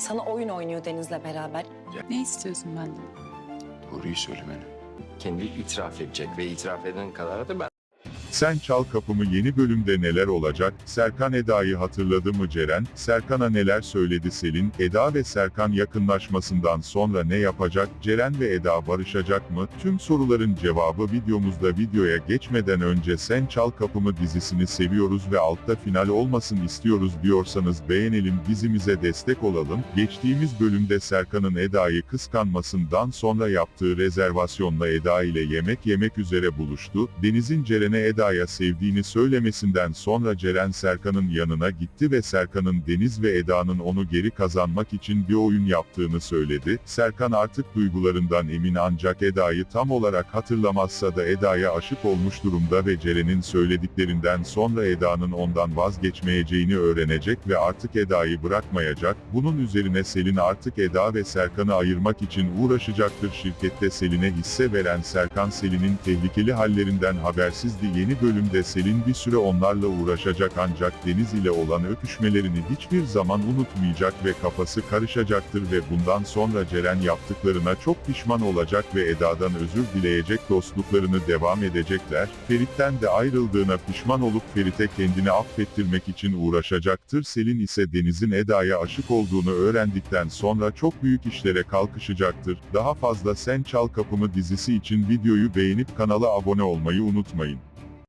Sana oyun oynuyor Deniz'le beraber. Ne istiyorsun benden? Doğruyu söylemeni. Kendi itiraf edecek ve itiraf eden kadar da ben Sen Çal Kapımı yeni bölümde neler olacak? Serkan Eda'yı hatırladı mı Ceren? Serkan'a neler söyledi Selin? Eda ve Serkan yakınlaşmasından sonra ne yapacak? Ceren ve Eda barışacak mı? Tüm soruların cevabı videomuzda videoya geçmeden önce Sen Çal Kapımı dizisini seviyoruz ve altta final olmasın istiyoruz diyorsanız beğenelim dizimize destek olalım. Geçtiğimiz bölümde Serkan'ın Eda'yı kıskanmasından sonra yaptığı rezervasyonla Eda ile yemek yemek üzere buluştu. Deniz'in Ceren'e Eda'ya sevdiğini söylemesinden sonra Ceren Serkan'ın yanına gitti ve Serkan'ın Deniz ve Eda'nın onu geri kazanmak için bir oyun yaptığını söyledi. Serkan artık duygularından emin ancak Eda'yı tam olarak hatırlamazsa da Eda'ya aşık olmuş durumda ve Ceren'in söylediklerinden sonra Eda'nın ondan vazgeçmeyeceğini öğrenecek ve artık Eda'yı bırakmayacak. Bunun üzerine Selin artık Eda ve Serkan'ı ayırmak için uğraşacaktır. Şirkette Selin'e hisse veren Serkan Selin'in tehlikeli hallerinden habersizdi. Yeni bölümde Selin bir süre onlarla uğraşacak ancak Deniz ile olan öpüşmelerini hiçbir zaman unutmayacak ve kafası karışacaktır ve bundan sonra Ceren yaptıklarına çok pişman olacak ve Eda'dan özür dileyecek dostluklarını devam edecekler. Ferit'ten de ayrıldığına pişman olup Ferit'e kendini affettirmek için uğraşacaktır. Selin ise Deniz'in Eda'ya aşık olduğunu öğrendikten sonra çok büyük işlere kalkışacaktır. Daha fazla Sen Çal Kapımı dizisi için videoyu beğenip kanala abone olmayı unutmayın.